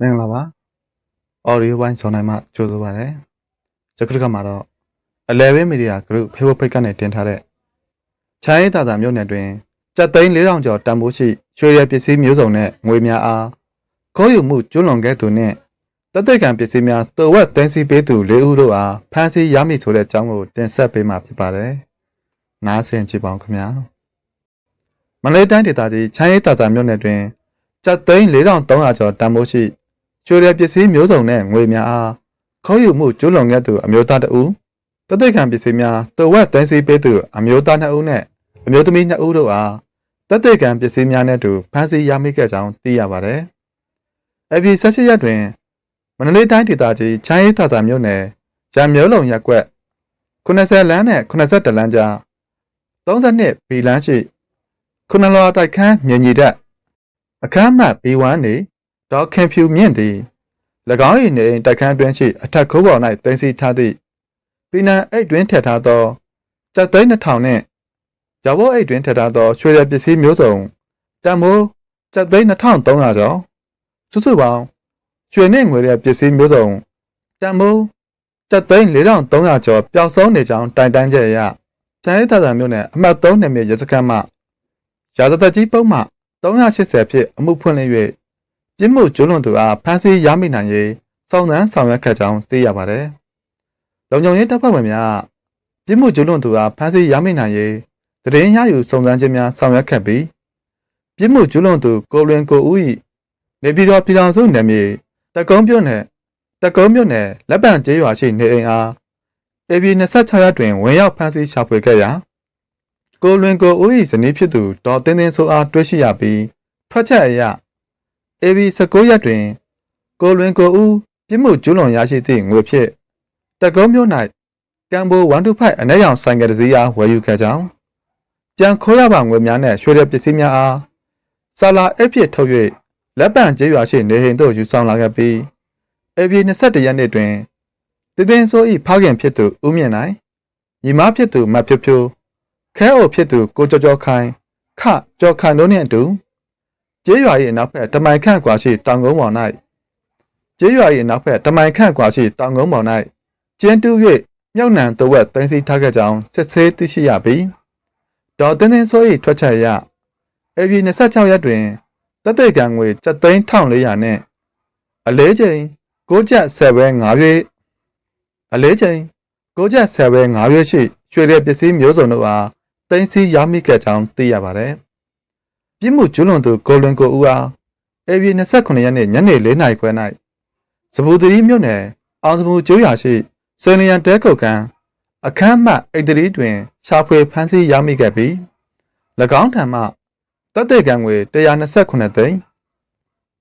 မင်္ဂလာပါ audio ဝိုင်းဆောင်းနိုင်မှကြိုဆိုပါရစေယခုတစ်ခါမှာတော့11 media group Facebook page ကနေတင်ထားတဲ့ချိုင်းသာသာမြို့နယ်တွင်ကြက်သိန်း4000ကျော်တန်ဖိုးရှိရွှေရည်ပစ္စည်းမျိုးစုံနဲ့ငွေများအားခိုးယူမှုကျွလွန်ခဲ့သူနှင့်တသက်ခံပစ္စည်းများတော်ဝက်သိမ်းဆည်းပေးသူ၄ဦးတို့အားဖမ်းဆီးရမိဆိုတဲ့အကြောင်းကိုတင်ဆက်ပေးမှာဖြစ်ပါတယ်နားဆင်ကြည့်ပါဦးခင်ဗျာမန္တလေးတိုင်းဒေသကြီးချိုင်းသာသာမြို့နယ်တွင်ကြက်သိန်း4300ကျော်တန်ဖိုးရှိ ရွှေရည်ပစ္စည်းမျိုးစုံနဲ့ငွေများအားခိုးယူမှုကျွလွန်ခဲ့သူအမျိုးသားတဦးတသက်ခံပစ္စည်းများတော်ဝက်သိမ်းဆည်းပေးသူအမျိုးသား2ဦးနဲ့အမျိုးသမီး2ဦးတို့အားတသက်ခံပစ္စည်းများနဲ့အတူဖမ်းဆီးရမိခဲ့ကြောင်းသိရပါတယ်။အပြည်၁၈ရက်တွင်မန္တလေးတိုင်းဒေသကြီးချမ်းရီသာသာမြို့နယ်ဂျံမျိုးလုံရပ်ကွက်90လမ်းနဲ့82လမ်းကြား32ဘီလမ်းရှိခုနလောတိုက်ခန်းမြင်ညီတက်အခမ်းမှတ် B1 နေ ဒေါခင်ဖြူမြင့်သည်၎င်း၏နေအိမ်တိုက်ခန်းအတွင်းရှိအထက်ခိုးပေါ်၌တင်စီထားသည့်ပီနံအိတ်တွင်ထည့်ထားသောစက်သိန်း2000နှင့်ရဝိုးအိတ်တွင်ထည့်ထားသောရွှေရည်ပစ္စည်းမျိုးစုံတန်မိုးစက်သိန်း2300ကျော်စုစုပေါင်းရွှေနှင့်ငွေရည်ပစ္စည်းမျိုးစုံတန်မိုးစက်သိန်း4300ကျော်ပျောက်ဆုံးနေကြောင်းတိုင်တန်းချက်အရချမ်းရသာသာမျိုးနဲ့အမှတ်3နယ်မြေရစခန်းမှရာဇသက်ကြီးပုံမှ380ဖြင့်အမှုဖွင့်လှစ်၍ ပြစ်မှုကျူးလွန်သူအားဖမ်းဆီးရမိနိုင်ရေးစောင့်နှံဆောင်ရွက်ခဲ့ကြောင်းသိရပါတယ်။လုံခြုံရေးတပ်ဖွဲ့ဝင်များပြစ်မှုကျူးလွန်သူအားဖမ်းဆီးရမိနိုင်ရေးသတင်းရယူစုံစမ်းခြင်းများဆောင်ရွက်ခဲ့ပြီးပြစ်မှုကျူးလွန်သူကိုလွင်ကိုဦး၏နေပြည်တော်ပြည်တော်စုနယ်မြေတကုံးမြို့နယ်တကုံးမြို့နယ်လက်ပံကျေးရွာရှိနေအိမ်အား AB 26ရက်တွင်ဝင်ရောက်ဖမ်းဆီးရှာဖွေခဲ့ရာကိုလွင်ကိုဦး၏ဇနီးဖြစ်သူဒေါ်တင်းတင်းဆိုအားတွေ့ရှိရပြီးထွက်ချက်အရ AB 19ရက်တွင်ကိုလွင်ကိုဦးပြစ်မှုကျူးလွန်ရရှိသည့်ငွေဖြင့်တကုံးမြို့၌ကမ်ဘို125အနက်ရောင်ဆိုင်ကယ်တစ်စီးအားဝယ်ယူခဲ့ကြောင်းကြံခိုးရပါငွေများနှင့်ရွှေရပစ္စည်းများအားဆာလာအဖြစ်ထုတ်၍လက်ပံကျေးရွာရှိနေအိမ်သို့ယူဆောင်လာခဲ့ပြီး AB 21ရက်နေ့တွင်တည်တင်ဆို၏ဖခင်ဖြစ်သူဦးမြင့်နိုင်ညီမဖြစ်သူမတ်ဖြိုးဖြိုးခဲအိုဖြစ်သူကိုကျော်ကျော်ခိုင်ခကျော်ခိုင်တို့နှင့်အတူ ကျေးရွာ၏အနောက်ဘက်တမိုင်ခန့်ကွာရှိတောင်ကုန်းပေါ်၌ကျေးရွာ၏အနောက်ဘက်တမိုင်ခန့်ကွာရှိတောင်ကုန်းပေါ်၌ကျင်းတူး၍မြောက်နံတဝက်တင်စီထားခဲ့ကြောင်းစစ်ဆေးသိရှိရပြီးဒေါ်တင်းတင်းစိုး၏ထွက်ချက်အရ AB 26ရက်တွင်တသက်ကံငွေ73,400နဲ့အလေးချိန်6ကျပ်10ပဲ9ရွေးအလေးချိန်6ကျပ်10ပဲ9ရွေးရှိရွှေရည်ပစ္စည်းမျိုးစုံတို့အားတင်စီရမိခဲ့ကြောင်းသိရပါတယ်။ ပြစ်မှုကျူးလွန်သူကိုလွင်ကိုဦးအား AB 29ရက်နေ့ညနေ4:00နာရီခွဲ၌စပူသီးမြို့နယ်အောင်စပူကျိုးရွာရှိစေလျံတဲကုတ်ကန်အခမ်းမှအိတ်တရီတွင်ရှာဖွေဖမ်းဆီးရမိခဲ့ပြီး၎င်းထံမှတပ်တဲ့ကံငွေ129သိန်း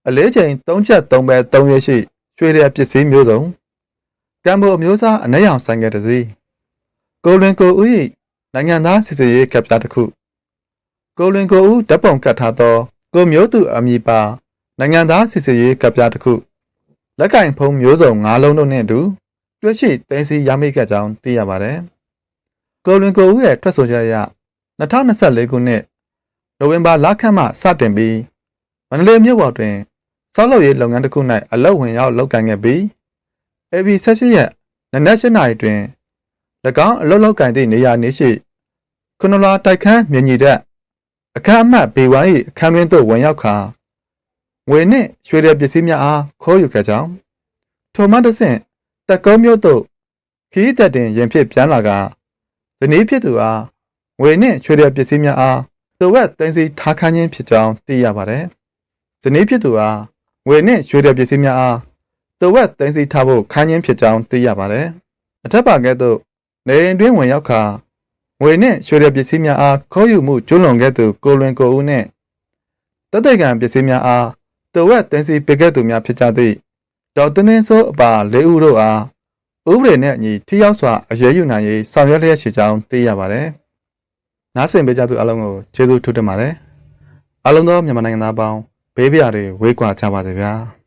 အလေးချိန်3ချက်3ပဲ3ရွေးရှိရွှေရည်ပစ္စည်းမျိုးစုံကံဘောအမျိုးသားအနက်ရောင်ဆိုင်ကယ်တစ်စီးကိုလွင်ကိုဦး၏နိုင်ငံသားစစ်စေးရေးကပ်ပြားတစ်ခု ကိုလွင်ကိုဦးဓာတ်ပုံကတ်ထားသော ကိုမျိုးသူအမည်ပါနိုင်ငံသားစစ်စေးရေးကပ်ပြားတစ်ခုလက်ကင်ဖုံးမျိုးစုံ၅လုံးတို့နှင့်အတူတွေ့ရှိသိမ်းဆည်းရမိခဲ့ကြောင်းသိရပါတယ်ကိုလွင်ကိုဦးရဲ့ထွက်ဆိုချက်အရ2024ခုနှစ်နိုဝင်ဘာလခန့်မှစတင်ပြီးမန္တလေးမြို့ပေါ်တွင်စောက်လုပ်ရေးလုပ်ငန်းတစ်ခု၌အလုပ်ဝင်ရောက်လုပ်ကိုင်ခဲ့ပြီး AB 16ရက်နနက်၈နာရီတွင်၎င်းအလုပ်လုပ်ကိုင်သည့်နေရာနေရှိခုနလာတိုက်ခန်းမြင်ညီတဲ့ အခန်းအမှတ် B1 ၏အခန်းတွင်သို့ဝင်ရောက်ခါငွေနှင့်ရွှေရည်ပစ္စည်းများအားခိုးယူခဲ့ကြောင်းထိုမှတစ်ဆင့်တကုံးမြို့သို့ခီးတက်တင်ရင်ဖြစ်ပြန်လာကဇနီးဖြစ်သူအားငွေနှင့်ရွှေရည်ပစ္စည်းများအားတဝက်တင်စီထားခန်းခြင်းဖြစ်ကြောင်းသိရပါတယ်။ဇနီးဖြစ်သူအားငွေနှင့်ရွှေရည်ပစ္စည်းများအားတဝက်တင်စီထားဖို့ခန်းခြင်းဖြစ်ကြောင်းသိရပါတယ်။အထက်ပါကဲ့သို့နေအိမ်တွင်ဝင်ရောက်ခါ ငွေနှင့်ရွှေရည်ပစ္စည်းများအားခိုးယူမှုကျွလွန်ခဲ့သူကိုလွင်ကိုဦးနှင့်တသက်ကံပစ္စည်းများအားတဝက်တင်စီပေးခဲ့သူများဖြစ်ကြသည့်ဒေါ်တင်းတင်းစိုးအပါ၄ဦးတို့အားဥပဒေနဲ့အညီထိရောက်စွာအရေးယူနိုင်ရေးဆောင်ရွက်လျက်ရှိကြောင်းသိရပါတယ်။နားဆင်ပေးကြသူအလုံးကိုကျေးဇူးထူးတင်ပါတယ်။အလုံးသောမြန်မာနိုင်ငံသားပေါင်းဘေးပြားတွေဝေးကွာကြပါစေဗျာ။